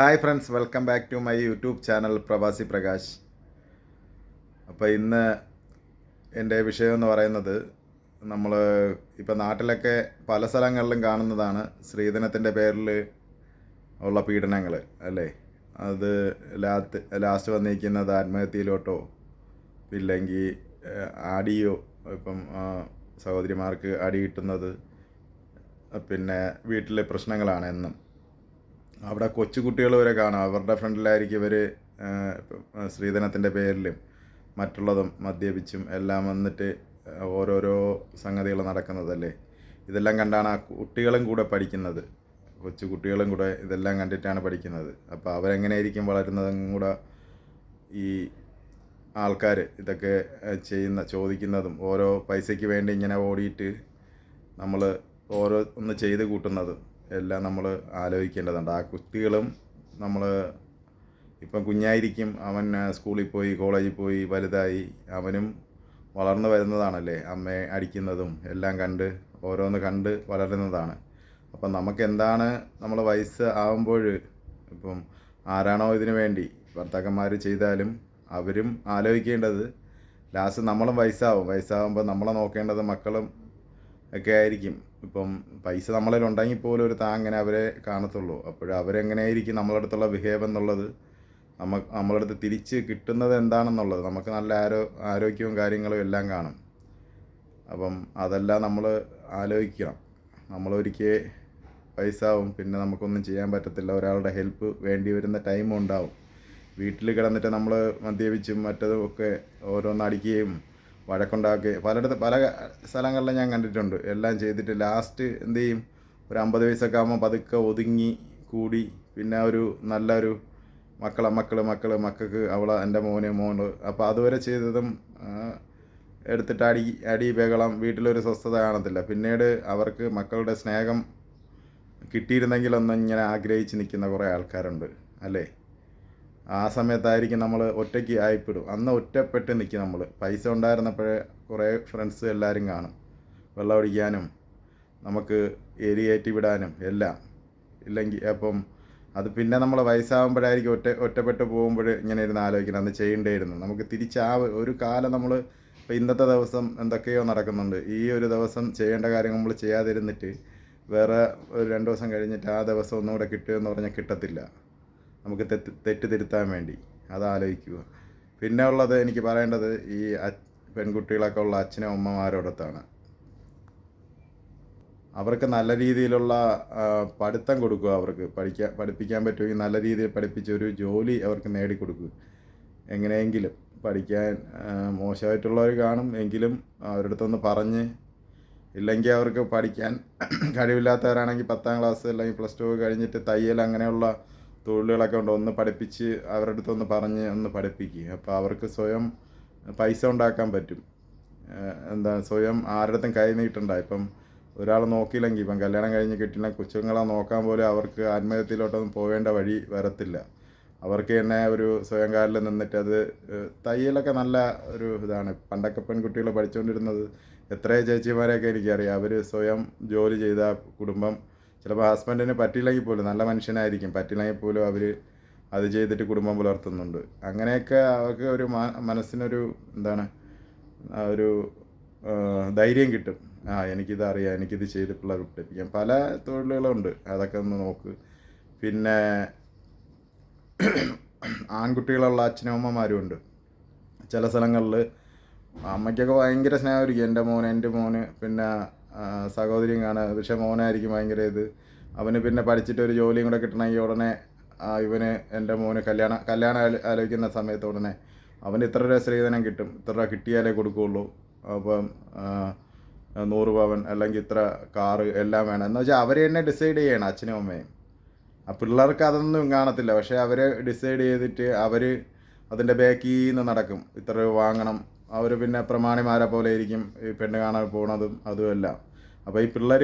Hi friends welcome back to my YouTube channel Pravasi Prakash. അപ്പോൾ ഇന്ന് എന്റെ വിഷയം എന്ന് പറയുന്നത് നമ്മൾ ഇപ്പോൾ നാട്ടിലൊക്കെ പല സ്ഥലങ്ങളിലും കാണുന്നതാണ് സ്ത്രീധനത്തിന്റെ പേരിൽ ഉള്ള പീഡനങ്ങൾ അല്ലേ? അത് ലാത്ത് ലാസ്റ്റ് വന്നിരിക്കുന്നത് ആത്മഹത്യയിലോട്ടോ ഇല്ലെങ്കിൽ അടിയോ ഇപ്പം സഹോദരിമാർക്ക് അടി കിട്ടുന്നത് പിന്നെ വീട്ടിലെ പ്രശ്നങ്ങളാണ് എന്നും. അവിടെ കൊച്ചുകുട്ടികൾ വരെ കാണാം. അവരുടെ ഫ്രണ്ടിലായിരിക്കും ഇവർ സ്ത്രീധനത്തിന്റെ പേരിലും മറ്റുള്ളതും മദ്യപിച്ചും എല്ലാം വന്നിട്ട് ഓരോരോ സംഗതികൾ നടക്കുന്നതല്ലേ? ഇതെല്ലാം കണ്ടാണ് ആ കുട്ടികളും കൂടെ പഠിക്കുന്നത്. കൊച്ചു കുട്ടികളും കൂടെ ഇതെല്ലാം കണ്ടിട്ടാണ് പഠിക്കുന്നത്. അപ്പോൾ അവരെങ്ങനെയായിരിക്കും വളരുന്നതും കൂടെ ഈ ആൾക്കാർ ഇതൊക്കെ ചെയ്യുന്ന ചോദിക്കുന്നതും ഓരോ പൈസയ്ക്ക് വേണ്ടി ഇങ്ങനെ ഓടിയിട്ട് നമ്മൾ ഓരോ ഒന്ന് ചെയ്ത് കൂട്ടുന്നതും എല്ലാം നമ്മൾ ആലോചിക്കേണ്ടതുണ്ട്. ആ കുട്ടികളും നമ്മൾ ഇപ്പം കുഞ്ഞായിരിക്കും അവൻ സ്കൂളിൽ പോയി കോളേജിൽ പോയി വലുതായി അവനും വളർന്നു വരുന്നതാണല്ലേ? അമ്മയെ അടിക്കുന്നതും എല്ലാം കണ്ട് ഓരോന്ന് കണ്ട് വളരുന്നതാണ്. അപ്പം നമുക്ക് എന്താണ് നമ്മൾ വയസ്സ് ആകുമ്പോൾ ഇപ്പം ആരാണോ ഇതിനു വേണ്ടി ഭർത്താക്കന്മാർ ചെയ്താലും അവരും ആലോചിക്കേണ്ടത് ലാസ്റ്റ് നമ്മളും വയസ്സാവും. വയസ്സാകുമ്പോൾ നമ്മളെ നോക്കേണ്ടത് മക്കളും ഒക്കെ ആയിരിക്കും. ഇപ്പം പൈസ നമ്മളിൽ ഉണ്ടെങ്കിൽ പോലും ഒരു താങ്ങനെ അവരെ കാണത്തുള്ളൂ. അപ്പോൾ അവരെങ്ങനെയായിരിക്കും നമ്മളെ അടുത്തുള്ള ബിഹേവ് എന്നുള്ളത്? നമ്മ നമ്മളെ അടുത്ത് തിരിച്ച് കിട്ടുന്നത് എന്താണെന്നുള്ളത്? നമുക്ക് നല്ല ആരോ ആരോഗ്യവും കാര്യങ്ങളും എല്ലാം കാണും. അപ്പം അതെല്ലാം നമ്മൾ ആലോചിക്കണം. നമ്മളൊരിക്കൽ ആവും. പിന്നെ നമുക്കൊന്നും ചെയ്യാൻ പറ്റത്തില്ല. ഒരാളുടെ ഹെൽപ്പ് വേണ്ടി വരുന്ന ടൈമും ഉണ്ടാവും. വീട്ടിൽ കിടന്നിട്ട് നമ്മൾ മദ്യപിച്ചും മറ്റതും ഒക്കെ ഓരോന്ന് അടിക്കുകയും വഴക്കുണ്ടാക്കുകയും പലയിടത്ത് പല സ്ഥലങ്ങളിലും ഞാൻ കണ്ടിട്ടുണ്ട്. എല്ലാം ചെയ്തിട്ട് ലാസ്റ്റ് എന്ത് ചെയ്യും? ഒരു അമ്പത് വയസ്സൊക്കെ ആകുമ്പോൾ പതുക്കെ ഒതുങ്ങി കൂടി പിന്നെ ഒരു നല്ലൊരു മക്കളെ മക്കൾ മക്കൾ മക്കൾക്ക് അവളെ എന്റെ മോന് മോന് അപ്പോൾ അതുവരെ ചെയ്തതും എടുത്തിട്ട് അടി അടി ബഹളം വീട്ടിലൊരു സ്വസ്ഥത കാണത്തില്ല. പിന്നീട് അവർക്ക് മക്കളുടെ സ്നേഹം കിട്ടിയിരുന്നെങ്കിലൊന്നും ഇങ്ങനെ ആഗ്രഹിച്ച് നിൽക്കുന്ന കുറേ ആൾക്കാരുണ്ട്. അല്ലേ? ആ സമയത്തായിരിക്കും നമ്മൾ ഒറ്റയ്ക്ക് ആയിപ്പെടും. അന്ന് ഒറ്റപ്പെട്ട് നിൽക്കും നമ്മൾ പൈസ ഉണ്ടായിരുന്നപ്പോഴേ കുറേ ഫ്രണ്ട്സ് എല്ലാവരും കാണും. വെള്ളം അടിക്കാനും നമുക്ക് ഏരിയേറ്റി വിടാനും എല്ലാം. ഇല്ലെങ്കിൽ അപ്പം അത് പിന്നെ നമ്മൾ വയസ്സാകുമ്പോഴായിരിക്കും ഒറ്റ ഒറ്റപ്പെട്ട് പോകുമ്പോൾ ഇങ്ങനെ ഇരുന്ന് ആലോചിക്കണം. അന്ന് ചെയ്യേണ്ടിയിരുന്നു. നമുക്ക് തിരിച്ച് ആ ഒരു കാലം നമ്മൾ ഇപ്പോൾ ഇന്നത്തെ ദിവസം എന്തൊക്കെയോ നടക്കുന്നുണ്ട്. ഈ ഒരു ദിവസം ചെയ്യേണ്ട കാര്യം നമ്മൾ ചെയ്യാതിരുന്നിട്ട് വേറെ ഒരു രണ്ട് ദിവസം കഴിഞ്ഞിട്ട് ആ ദിവസം ഒന്നുകൂടെ കിട്ടുമെന്ന് പറഞ്ഞാൽ കിട്ടത്തില്ല. നമുക്ക് തെറ്റ് തെറ്റ് തിരുത്താൻ വേണ്ടി. അത് ആലോചിക്കുക പിന്നെ ഉള്ളത് എനിക്ക് പറയേണ്ടത് ഈ പെൺകുട്ടികളൊക്കെ ഉള്ള അച്ഛനും അമ്മമാരോടത്താണ്. അവർക്ക് നല്ല രീതിയിലുള്ള പഠിത്തം കൊടുക്കുക അവർക്ക്. പഠിക്കാൻ പഠിപ്പിക്കാൻ പറ്റുമെങ്കിൽ നല്ല രീതിയിൽ പഠിപ്പിച്ച് ഒരു ജോലി അവർക്ക് നേടിക്കൊടുക്കുക. എങ്ങനെയെങ്കിലും പഠിക്കാൻ മോശമായിട്ടുള്ളവർ കാണും എങ്കിലും അവരുടെ അടുത്തൊന്ന് പറഞ്ഞ് ഇല്ലെങ്കിൽ അവർക്ക് പഠിക്കാൻ കഴിവില്ലാത്തവരാണെങ്കിൽ പത്താം ക്ലാസ് അല്ലെങ്കിൽ പ്ലസ് ടു കഴിഞ്ഞിട്ട് തയ്യൽ അങ്ങനെയുള്ള തൊഴിലുകളൊക്കെ ഉണ്ട്. ഒന്ന് പഠിപ്പിച്ച് അവരുടെ അടുത്തൊന്ന് പറഞ്ഞ് ഒന്ന് പഠിപ്പിക്കുക അപ്പോൾ അവർക്ക് സ്വയം പൈസ ഉണ്ടാക്കാൻ പറ്റും. എന്താ സ്വയം ആരുടെത്തും അടുത്തും കൈ നീട്ടണ്ട. ഇപ്പം ഒരാൾ നോക്കിയില്ലെങ്കിൽ ഇപ്പം കല്യാണം കഴിഞ്ഞ് കിട്ടില്ല കൊച്ചുങ്ങളെ നോക്കാൻ പോലും അവർക്ക് ആത്മഹത്യയിലോട്ടൊന്നും പോകേണ്ട വഴി വരത്തില്ല. അവർക്ക് തന്നെ ഒരു സ്വയം കാലിൽ നിന്നിട്ട് അത് തയ്യലൊക്കെ നല്ല ഒരു ഇതാണ്. പണ്ടൊക്കെ പെൺകുട്ടികൾ പഠിച്ചുകൊണ്ടിരുന്നത് എത്രയോ ചേച്ചിമാരെയൊക്കെ എനിക്കറിയാം. അവർ സ്വയം ജോലി ചെയ്ത കുടുംബം ചിലപ്പോൾ ഹസ്ബൻഡിന് പറ്റിയില്ലെങ്കിൽ പോലും നല്ല മനുഷ്യനായിരിക്കും. പറ്റില്ലെങ്കിൽ പോലും അവർ അത് ചെയ്തിട്ട് കുടുംബം പുലർത്തുന്നുണ്ട്. അങ്ങനെയൊക്കെ അവർക്ക് ഒരു മനസ്സിനൊരു എന്താണ് ഒരു ധൈര്യം കിട്ടും. ആ എനിക്കിത് അറിയാം എനിക്കിത് ചെയ്തിട്ടുള്ള പഠിപ്പിക്കാം പല തൊഴിലുകളുണ്ട്. അതൊക്കെ ഒന്ന് നോക്ക്. പിന്നെ ആൺകുട്ടികളുള്ള അച്ഛനമ്മമാരും ഉണ്ട്. ചില സ്ഥലങ്ങളിൽ അമ്മയ്ക്കൊക്കെ ഭയങ്കര സ്നേഹമായിരിക്കും. എന്റെ മോന് എന്റെ മോന് പിന്നെ സഹോദരിയും കാണുക പക്ഷെ മോനായിരിക്കും ഭയങ്കര ഇത്. അവന് പിന്നെ പഠിച്ചിട്ട് ഒരു ജോലിയും കൂടെ കിട്ടണമെങ്കിൽ ഉടനെ ഇവന് എന്റെ മോന് കല്യാണം കല്യാണം ആലോ- ആലോചിക്കുന്ന സമയത്ത് ഉടനെ അവന് ഇത്ര രൂപ സ്ത്രീധനം കിട്ടും. ഇത്ര രൂപ കിട്ടിയാലേ കൊടുക്കുകയുള്ളൂ. അപ്പം നൂറ് പവൻ അല്ലെങ്കിൽ ഇത്ര കാറ് എല്ലാം വേണം. എന്ന് വെച്ചാൽ അവർ തന്നെ ഡിസൈഡ് ചെയ്യണം അച്ഛനും അമ്മയും. ആ പിള്ളേർക്ക് അതൊന്നും കാണത്തില്ല. പക്ഷേ അവരെ ഡിസൈഡ് ചെയ്തിട്ട് അവർ അതിന്റെ ബാക്കിൽ നിന്ന് നടക്കും. ഇത്ര വാങ്ങണം. അവർ പിന്നെ പ്രമാണിമാരെ പോലെ ഇരിക്കും. ഈ പെണ്ണ് കാണാൻ പോണതും അതുമെല്ലാം അപ്പോൾ ഈ പിള്ളേർ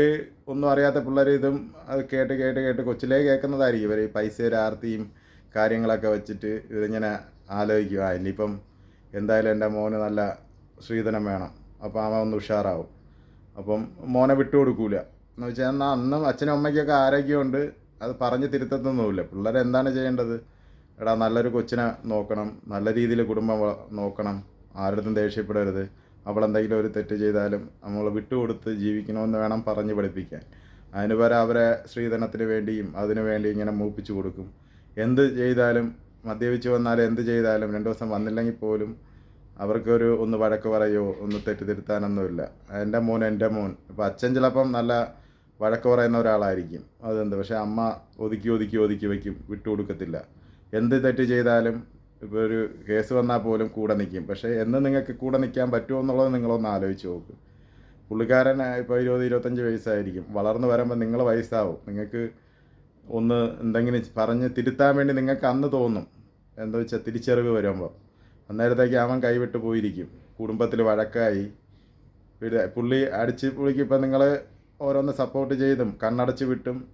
ഒന്നും അറിയാത്ത പിള്ളേർ ഇതും അത് കേട്ട് കേട്ട് കേട്ട് കൊച്ചിലേ കേൾക്കുന്നതായിരിക്കും ഇവർ ഈ പൈസയുടെ ആർത്തിയും കാര്യങ്ങളൊക്കെ വെച്ചിട്ട് ഇതിങ്ങനെ ആലോചിക്കുക. ഇനിയിപ്പം എന്തായാലും എന്റെ മോന് നല്ല ശ്രീധനം വേണം. അപ്പോൾ അവൻ ഒന്ന് ഉഷാറാവും. അപ്പം മോനെ വിട്ടുകൊടുക്കൂല എന്ന് വെച്ചാൽ എന്നാൽ അന്നും അച്ഛനും അമ്മയ്ക്കൊക്കെ ആരോഗ്യമുണ്ട്. അത് പറഞ്ഞ് തിരുത്തത്തൊന്നുമില്ല. പിള്ളേർ എന്താണ് ചെയ്യേണ്ടത്? എടാ നല്ലൊരു കൊച്ചിനെ നോക്കണം. നല്ല രീതിയിൽ കുടുംബം നോക്കണം. ആരുടെ ദേഷ്യപ്പെടരുത്. അവളെന്തെങ്കിലും ഒരു തെറ്റ് ചെയ്താലും നമ്മൾ വിട്ടുകൊടുത്ത് ജീവിക്കണമെന്ന് വേണം പറഞ്ഞ് പഠിപ്പിക്കാൻ. അതിന് പകരം അവരെ സ്ത്രീധനത്തിന് വേണ്ടിയും അതിനു വേണ്ടി ഇങ്ങനെ മൂപ്പിച്ചു കൊടുക്കും. എന്ത് ചെയ്താലും മദ്യപിച്ച് വന്നാൽ എന്ത് ചെയ്താലും രണ്ട് ദിവസം വന്നില്ലെങ്കിൽ പോലും അവർക്കൊരു ഒന്ന് വഴക്ക് പറയോ ഒന്ന് തെറ്റിദ്ധരുത്താനൊന്നുമില്ല എന്റെ മോൻ എന്റെ മോൻ. ഇപ്പം അച്ഛൻ ചിലപ്പം നല്ല വഴക്ക് പറയുന്ന ഒരാളായിരിക്കും. അതെന്ത്? പക്ഷേ അമ്മ ഒതുക്കി ഒതുക്കി ഒതുക്കി വയ്ക്കും. വിട്ടുകൊടുക്കത്തില്ല. എന്ത് തെറ്റ് ചെയ്താലും ഇപ്പോൾ ഒരു കേസ് വന്നാൽ പോലും കൂടെ നിൽക്കും പക്ഷേ എന്ന് നിങ്ങൾക്ക് കൂടെ നിൽക്കാൻ പറ്റുമോ എന്നുള്ളത് നിങ്ങളൊന്ന് ആലോചിച്ച് നോക്ക്. പുള്ളിക്കാരൻ ഇപ്പോൾ ഇരുപത് ഇരുപത്തഞ്ച് വയസ്സായിരിക്കും. വളർന്നു വരുമ്പോൾ നിങ്ങൾ വയസ്സാവും. നിങ്ങൾക്ക് ഒന്ന് എന്തെങ്കിലും പറഞ്ഞ് തിരുത്താൻ വേണ്ടി നിങ്ങൾക്ക് അന്ന് തോന്നും. എന്താ വെച്ചാൽ തിരിച്ചറിവ് വരുമ്പോൾ അന്നേരത്തേക്ക് അവൻ കൈവിട്ട് പോയിരിക്കും. കുടുംബത്തിൽ വഴക്കായി. പുള്ളി അടിച്ച് പുള്ളിക്ക് ഇപ്പം നിങ്ങൾ ഓരോന്ന് സപ്പോർട്ട് ചെയ്തും കണ്ണടച്ച് വിട്ടും.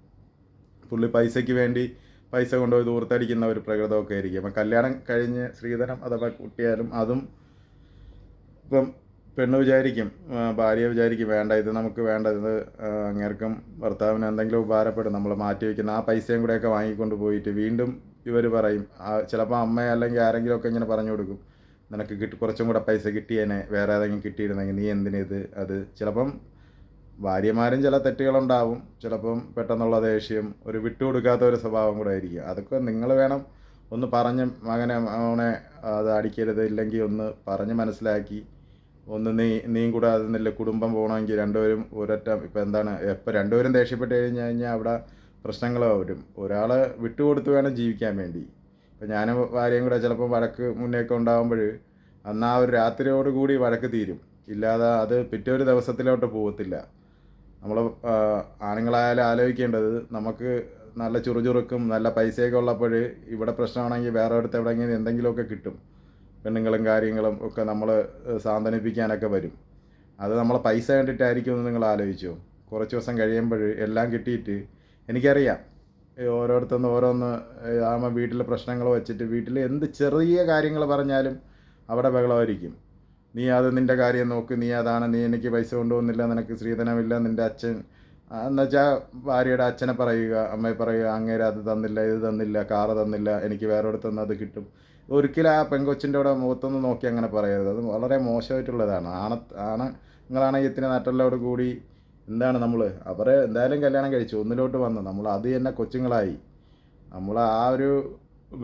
പുള്ളി പൈസയ്ക്ക് വേണ്ടി പൈസ കൊണ്ടുപോയി ദൂർത്തടിക്കുന്ന ഒരു പ്രകൃതമൊക്കെ ആയിരിക്കും. അപ്പം കല്യാണം കഴിഞ്ഞ് സ്ത്രീധനം അഥവാ കുട്ടിയാലും അതും ഇപ്പം പെണ്ണ് വിചാരിക്കും ഭാര്യയെ ഭാര്യ വിചാരിക്കും വേണ്ട ഇത് നമുക്ക് വേണ്ട ഇത് അങ്ങേർക്കും ഭർത്താവിന് എന്തെങ്കിലും ഉപകാരപ്പെടും നമ്മൾ മാറ്റി വയ്ക്കുന്ന ആ പൈസയും കൂടെയൊക്കെ വാങ്ങിക്കൊണ്ട് പോയിട്ട് വീണ്ടും ഇവർ പറയും ചിലപ്പോൾ അമ്മ അല്ലെങ്കിൽ ആരെങ്കിലും ഒക്കെ ഇങ്ങനെ പറഞ്ഞു കൊടുക്കും നിനക്ക് കിട്ടി കുറച്ചും കൂടെ പൈസ കിട്ടിയേനെ വേറെ ഏതെങ്കിലും കിട്ടിയിരുന്നെങ്കിൽ നീ എന്തിനേത് അത് ചിലപ്പം ഭാര്യമാരും ചില തെറ്റുകളുണ്ടാവും. ചിലപ്പം പെട്ടെന്നുള്ള ദേഷ്യം ഒരു വിട്ടുകൊടുക്കാത്ത ഒരു സ്വഭാവം കൂടെ ആയിരിക്കും. അതൊക്കെ നിങ്ങൾ വേണം ഒന്ന് പറഞ്ഞ് മകനെ അവനെ അത് അടിക്കരുത് ഇല്ലെങ്കിൽ ഒന്ന് പറഞ്ഞ് മനസ്സിലാക്കി. ഒന്ന് നീ നീയും കൂടെ നല്ല കുടുംബം പോകണമെങ്കിൽ രണ്ടുപേരും ഒരൊറ്റ ഇപ്പം എന്താണ് എപ്പോൾ രണ്ടുപേരും ദേഷ്യപ്പെട്ട് കഴിഞ്ഞ് കഴിഞ്ഞാൽ അവിടെ പ്രശ്നങ്ങൾ വരും. ഒരാൾ വിട്ടുകൊടുത്ത് വേണം ജീവിക്കാൻ വേണ്ടി. ഇപ്പം ഞാനും ഭാര്യയും കൂടെ ചിലപ്പോൾ വഴക്ക് മുന്നേക്കം ഉണ്ടാകുമ്പോൾ അന്ന് ഒരു രാത്രിയോടുകൂടി വഴക്ക് തീരും. ഇല്ലാതെ അത് പിറ്റേ ഒരു ദിവസത്തിലോട്ട് പോകത്തില്ല. നമ്മൾ ആണുങ്ങളായാലും ആലോചിക്കേണ്ടത് നമുക്ക് നല്ല ചുറുചുറുക്കും നല്ല പൈസയൊക്കെ ഉള്ളപ്പോൾ ഇവിടെ പ്രശ്നമാണെങ്കിൽ വേറെ അടുത്ത് എവിടെയെങ്കിലും എന്തെങ്കിലുമൊക്കെ കിട്ടും. പെണ്ണുങ്ങളും കാര്യങ്ങളും ഒക്കെ നമ്മൾ സാന്ത്വനിപ്പിക്കാനൊക്കെ വരും. അത് നമ്മൾ പൈസ കണ്ടിട്ടായിരിക്കും എന്ന് നിങ്ങൾ ആലോചിച്ചോ. കുറച്ച് ദിവസം കഴിയുമ്പോൾ എല്ലാം കിട്ടിയിട്ട് എനിക്കറിയാം. ഈ ഓരോരുത്തന്ന് ഓരോന്ന് ആകുമ്പോൾ വീട്ടിലെ പ്രശ്നങ്ങൾ വെച്ചിട്ട് വീട്ടിൽ എന്ത് ചെറിയ കാര്യങ്ങൾ പറഞ്ഞാലും അവിടെ ബഹളമായിരിക്കും. നീ അത് നിന്റെ കാര്യം നോക്ക് നീ അതാണ് നീ എനിക്ക് പൈസ കൊണ്ടുപോകുന്നില്ല നിനക്ക് സ്ത്രീധനമില്ല നിന്റെ അച്ഛൻ. എന്നുവെച്ചാൽ ഭാര്യയുടെ അച്ഛനെ പറയുക അമ്മയെ പറയുക അങ്ങേരെ അത് തന്നില്ല ഇത് തന്നില്ല കാറ് തന്നില്ല എനിക്ക് വേറെ അടുത്തുനിന്ന് അത് കിട്ടും. ഒരിക്കലും ആ പെങ്കൊച്ചിന്റെ അവിടെ മുഖത്തൊന്ന് നോക്കി അങ്ങനെ പറയരുത്. അത് വളരെ മോശമായിട്ടുള്ളതാണ്. ആണ ആണ് നിങ്ങളാണെങ്കിൽ ഇത്തിരി നാട്ടിലോട് കൂടി എന്താണ് നമ്മൾ അവരെ എന്തായാലും കല്യാണം കഴിച്ചു ഒന്നിലോട്ട് വന്ന്. നമ്മൾ അത് തന്നെ കൊച്ചുങ്ങളായി. നമ്മൾ ആ ഒരു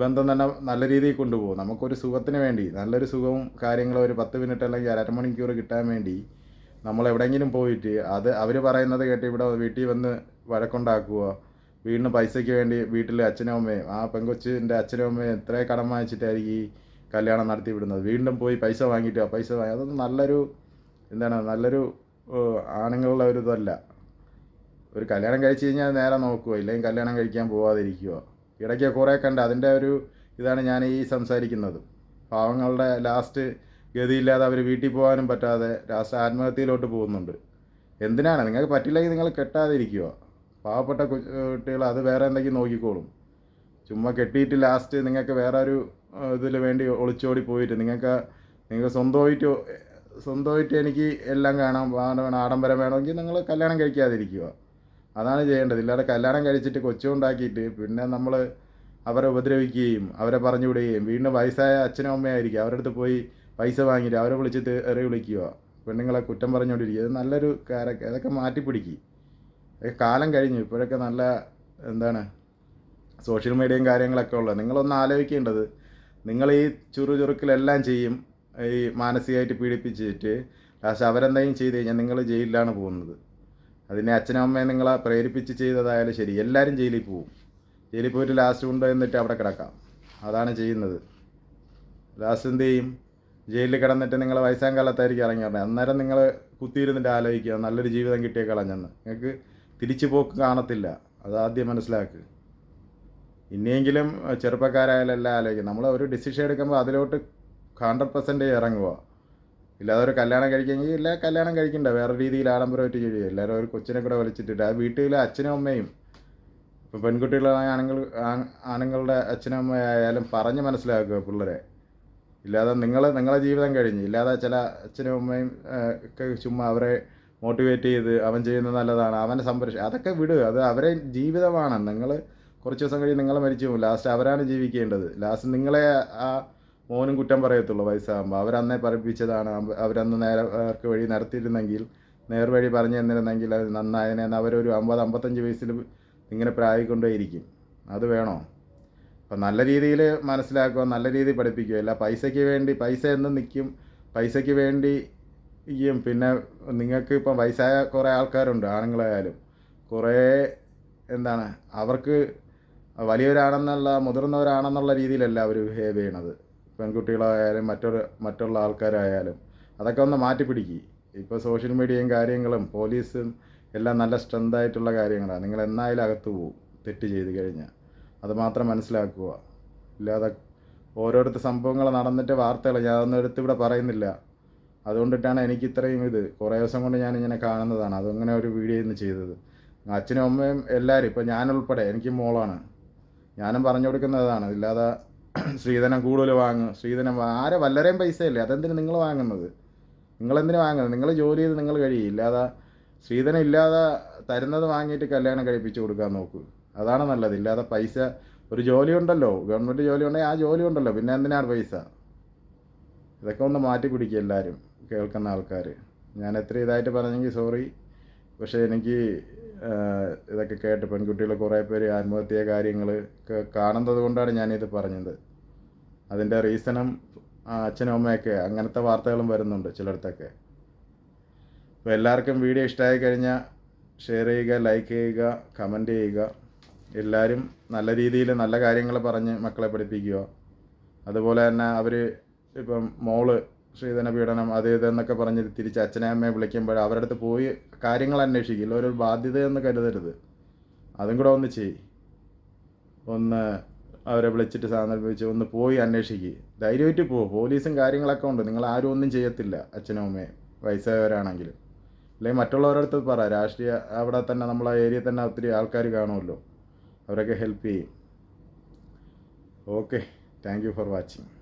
ബന്ധം തന്നെ നല്ല രീതിയിൽ കൊണ്ടുപോകും. നമുക്കൊരു സുഖത്തിന് വേണ്ടി നല്ലൊരു സുഖവും കാര്യങ്ങളും ഒരു പത്ത് മിനിറ്റ് അല്ലെങ്കിൽ അരമണിക്കൂർ കിട്ടാൻ വേണ്ടി നമ്മൾ എവിടെയെങ്കിലും പോയിട്ട് അത് അവർ പറയുന്നത് കേട്ട് ഇവിടെ വീട്ടിൽ വന്ന് വഴക്കുണ്ടാക്കുക. വീടിന് പൈസയ്ക്ക് വേണ്ടി വീട്ടിലെ അച്ഛനും അമ്മയും ആ പെങ്കൊച്ചിന്റെ അച്ഛനും അമ്മയും എത്ര കടം വാങ്ങിച്ചിട്ടായിരിക്കും ഈ കല്യാണം നടത്തി വിടുന്നത്? വീണ്ടും പോയി പൈസ വാങ്ങിയിട്ട് പൈസ വാങ്ങി അതൊന്നും നല്ലൊരു എന്താണ് നല്ലൊരു ആണുങ്ങളുള്ള ഒരു ഇതല്ല. ഒരു കല്യാണം കഴിച്ച് കഴിഞ്ഞാൽ നേരെ നോക്കുക ഇല്ലെങ്കിൽ കല്യാണം കഴിക്കാൻ പോവാതിരിക്കുക. ഇടയ്ക്ക് കുറേ കണ്ട് അതിന്റെ ഒരു ഇതാണ് ഞാൻ ഈ സംസാരിക്കുന്നത്. പാവങ്ങളുടെ ലാസ്റ്റ് ഗതിയില്ലാതെ അവർ വീട്ടിൽ പോകാനും പറ്റാതെ ലാസ്റ്റ് ആത്മഹത്യയിലോട്ട് പോകുന്നുണ്ട്. എന്തിനാണ്? നിങ്ങൾക്ക് പറ്റില്ലെങ്കിൽ നിങ്ങൾ കെട്ടാതിരിക്കുക. പാവപ്പെട്ട കുട്ടികൾ അത് വേറെ എന്തെങ്കിലും നോക്കിക്കോളും. ചുമ്മാ കെട്ടിയിട്ട് ലാസ്റ്റ് നിങ്ങൾക്ക് വേറെ ഒരു ഇതിൽ വേണ്ടി ഒളിച്ചോടി പോയിട്ട് നിങ്ങൾക്ക് നിങ്ങൾക്ക് സ്വന്തമായിട്ട് സ്വന്തമായിട്ട് എനിക്ക് എല്ലാം കാണാം വേണം ആഡംബരം വേണമെങ്കിൽ നിങ്ങൾ കല്യാണം കഴിക്കാതിരിക്കുക. അതാണ് ചെയ്യേണ്ടത്. ഇല്ലാതെ കല്യാണം കഴിച്ചിട്ട് കൊച്ചുണ്ടാക്കിയിട്ട് പിന്നെ നമ്മൾ അവരെ ഉപദ്രവിക്കുകയും അവരെ പറഞ്ഞു വിടുകയും. വീണ്ടും വയസ്സായ അച്ഛനും അമ്മയായിരിക്കും അവരുടെ അടുത്ത് പോയി പൈസ വാങ്ങിയിട്ട് അവരെ വിളിച്ചിട്ട് എറി വിളിക്കുക. പെണ്ണുങ്ങളെ കുറ്റം പറഞ്ഞുകൊണ്ടിരിക്കുക. അത് നല്ലൊരു കാര അതൊക്കെ മാറ്റിപ്പിടിക്കും. കാലം കഴിഞ്ഞു. ഇപ്പോഴൊക്കെ നല്ല എന്താണ് സോഷ്യൽ മീഡിയയും കാര്യങ്ങളൊക്കെ ഉള്ളത്. നിങ്ങളൊന്ന് ആലോചിക്കേണ്ടത് നിങ്ങൾ ഈ ചുറു ചുറുക്കിലെല്ലാം ചെയ്യും ഈ മാനസികമായിട്ട് പീഡിപ്പിച്ചിട്ട് ലാസ്റ്റ് അവരെന്തെങ്കിലും ചെയ്ത് കഴിഞ്ഞാൽ നിങ്ങൾ ജയിലിലാണ് പോകുന്നത്. അതിനെ അച്ഛനും അമ്മയും നിങ്ങളെ പ്രേരിപ്പിച്ച് ചെയ്തതായാലും ശരി. എല്ലാവരും ജയിലിൽ പോവും. ജയിലിൽ പോയിട്ട് ലാസ്റ്റ് കൊണ്ടുവന്നിട്ട് അവിടെ കിടക്കാം. അതാണ് ചെയ്യുന്നത്. ലാസ്റ്റ് എന്ത് ചെയ്യും? ജയിലിൽ കിടന്നിട്ട് നിങ്ങൾ വയസ്സാം കാലത്തായിരിക്കും ഇറങ്ങി പറഞ്ഞത് അന്നേരം നിങ്ങൾ കുത്തിയിരുന്നിട്ട് ആലോചിക്കുക. നല്ലൊരു ജീവിതം കിട്ടിയ കളഞ്ഞെന്ന്. നിങ്ങൾക്ക് തിരിച്ചു പോക്ക് കാണത്തില്ല. അത് ആദ്യം മനസ്സിലാക്കുക ഇനിയെങ്കിലും ചെറുപ്പക്കാരായാലും എല്ലാം ആലോചിക്കും. നമ്മൾ ഒരു ഡിസിഷൻ എടുക്കുമ്പോൾ അതിലോട്ട് ഹൺഡ്രഡ് പെർസെന്റേജ് ഇറങ്ങുക. ഇല്ലാതെ ഒരു കല്യാണം കഴിക്കുമെങ്കിൽ ഇല്ല കല്യാണം കഴിക്കണ്ട. വേറെ രീതിയിൽ ആഡംബരമായിട്ട് ചെയ്യുക എല്ലാവരും ഒരു കൊച്ചിനെ കൂടെ വലിച്ചിട്ടിട്ട് ആ വീട്ടിലെ അച്ഛനും അമ്മയും ഇപ്പോൾ പെൺകുട്ടികളായ ആണുങ്ങൾ ആണുങ്ങളുടെ അച്ഛനും അമ്മയായാലും പറഞ്ഞ് മനസ്സിലാക്കുക പിള്ളേരെ. ഇല്ലാതെ നിങ്ങൾ നിങ്ങളെ ജീവിതം കഴിഞ്ഞ്. ഇല്ലാതെ ചില അച്ഛനും അമ്മയും ഒക്കെ ചുമ്മാ അവരെ മോട്ടിവേറ്റ് ചെയ്ത് അവൻ ചെയ്യുന്നത് നല്ലതാണ്. അവനെ സംരക്ഷ അതൊക്കെ വിടുക അത് അവരെ ജീവിതമാണ്. നിങ്ങൾ കുറച്ച് ദിവസം കഴിഞ്ഞ് നിങ്ങൾ മരിച്ചു ലാസ്റ്റ് അവരാണ് ജീവിക്കേണ്ടത്. ലാസ്റ്റ് നിങ്ങളെ ആ മോനും കുറ്റം പറയത്തുള്ളൂ വയസ്സാകുമ്പോൾ അവരന്നേ പഠിപ്പിച്ചതാണ് അവ- അവരന്ന് നേരെ അവർക്ക് വഴി നടത്തിയിരുന്നെങ്കിൽ നേർവഴി പറഞ്ഞു തന്നിരുന്നെങ്കിൽ അത് നന്നായതിനെ എന്ന് അവരൊരു അമ്പത് അമ്പത്തഞ്ച് വയസ്സിൽ ഇങ്ങനെ പ്രായിക്കൊണ്ടേയിരിക്കും. അത് വേണോ? അപ്പം നല്ല രീതിയിൽ മനസ്സിലാക്കുക നല്ല രീതിയിൽ പഠിപ്പിക്കുക. അല്ല പൈസയ്ക്ക് വേണ്ടി പൈസ എന്നും നിൽക്കും. പൈസയ്ക്ക് വേണ്ടി ഇയും പിന്നെ നിങ്ങൾക്ക് ഇപ്പം വയസ്സായ കുറേ ആൾക്കാരുണ്ട് ആണുങ്ങളായാലും. കുറേ എന്താണ് അവർക്ക് വലിയവരാണെന്നുള്ള മുതിർന്നവരാണെന്നുള്ള രീതിയിലല്ല അവർ ബിഹേവ് ചെയ്യണത്. പെൺകുട്ടികളായാലും മറ്റൊരു മറ്റുള്ള ആൾക്കാരായാലും അതൊക്കെ ഒന്ന് മാറ്റി പിടിക്കുക ഇപ്പോൾ സോഷ്യൽ മീഡിയയും കാര്യങ്ങളും പോലീസും എല്ലാം നല്ല സ്ട്രെങ്ത് ആയിട്ടുള്ള കാര്യങ്ങളാണ്. നിങ്ങൾ എന്നായാലും അകത്ത് പോവും തെറ്റ് ചെയ്ത് കഴിഞ്ഞാൽ. അത് മാത്രം മനസ്സിലാക്കുക. ഇല്ലാതെ ഓരോരുത്തർ സംഭവങ്ങൾ നടന്നിട്ട് വാർത്തകൾ ഞാൻ അതൊന്നും ഇവിടെ പറയുന്നില്ല. അതുകൊണ്ടിട്ടാണ് എനിക്ക് ഇത്രയും ഇത്. കുറേ ദിവസം കൊണ്ട് ഞാൻ ഇങ്ങനെ കാണുന്നതാണ്. അതങ്ങനെ ഒരു വീഡിയോ ഇന്ന് ചെയ്തത്. അച്ഛനും അമ്മയും എല്ലാവരും ഇപ്പോൾ ഞാനുൾപ്പെടെ എനിക്ക് മോളാണ്. ഞാനും പറഞ്ഞു കൊടുക്കുന്നതാണ്. ഇല്ലാതെ സ്ത്രീധനം കൂടുതൽ വാങ്ങും. സ്ത്രീധനം ആരെ വല്ലരെയും പൈസയല്ലേ? അതെന്തിനു നിങ്ങൾ വാങ്ങുന്നത്? നിങ്ങളെന്തിനു വാങ്ങുന്നത്? നിങ്ങൾ ജോലി ചെയ്ത് നിങ്ങൾ കഴിയും. ഇല്ലാതെ സ്ത്രീധനം ഇല്ലാതെ തരുന്നത് വാങ്ങിയിട്ട് കല്യാണം കഴിപ്പിച്ച് കൊടുക്കാൻ നോക്കൂ. അതാണ് നല്ലത്. ഇല്ലാതെ പൈസ ഒരു ജോലി ഉണ്ടല്ലോ. ഗവൺമെന്റ് ജോലി ഉണ്ടെങ്കിൽ ആ ജോലി ഉണ്ടല്ലോ. പിന്നെ എന്തിനാണ് പൈസ? ഇതൊക്കെ ഒന്ന് മാറ്റി പിടിക്കുക എല്ലാവരും. കേൾക്കുന്ന ആൾക്കാർ. ഞാൻ എത്ര ഇതായിട്ട് പറഞ്ഞെങ്കിൽ സോറി. പക്ഷേ എനിക്ക് ഇതൊക്കെ കേട്ട് പെൺകുട്ടികൾ കുറേ പേര് ആത്മഹത്യ കാര്യങ്ങൾ കാണുന്നത് കൊണ്ടാണ് ഞാനിത് പറഞ്ഞത്. അതിന്റെ റീസണും അച്ഛനും അമ്മയൊക്കെ അങ്ങനത്തെ വാർത്തകളും വരുന്നുണ്ട് ചിലയിടത്തൊക്കെ. അപ്പോൾ എല്ലാവർക്കും വീഡിയോ ഇഷ്ടമായി കഴിഞ്ഞാൽ ഷെയർ ചെയ്യുക ലൈക്ക് ചെയ്യുക കമന്റ് ചെയ്യുക. എല്ലാവരും നല്ല രീതിയിൽ നല്ല കാര്യങ്ങൾ പറഞ്ഞ് മക്കളെ പഠിപ്പിക്കുക. അതുപോലെ തന്നെ അവർ ഇപ്പം മോൾ ശ്രീധന പീഡനം അത് ഇതെന്നൊക്കെ പറഞ്ഞ് തിരിച്ച് അച്ഛനെ അമ്മയെ വിളിക്കുമ്പോൾ അവരുടെ അടുത്ത് പോയി കാര്യങ്ങൾ അന്വേഷിക്കില്ല. ഒരു ബാധ്യതയെന്ന് കരുതരുത്. അതും കൂടെ ഒന്ന് ചെയ് ഒന്ന് അവരെ വിളിച്ചിട്ട് സാന്ദർഭിച്ച് ഒന്ന് പോയി അന്വേഷിക്കുക ധൈര്യമായിട്ട് പോ. പോലീസും കാര്യങ്ങളൊക്കെ ഉണ്ട്. നിങ്ങൾ ആരും ഒന്നും ചെയ്യത്തില്ല അച്ഛനും അമ്മയും വയസ്സായവരാണെങ്കിലും. അല്ലെങ്കിൽ മറ്റുള്ളവരടുത്ത് പറ. രാഷ്ട്രീയ അവിടെ തന്നെ നമ്മളെ ഏരിയയിൽ തന്നെ ഒത്തിരി ആൾക്കാർ കാണുമല്ലോ. അവരൊക്കെ ഹെൽപ്പ് ചെയ്യും. Okay thank you for watching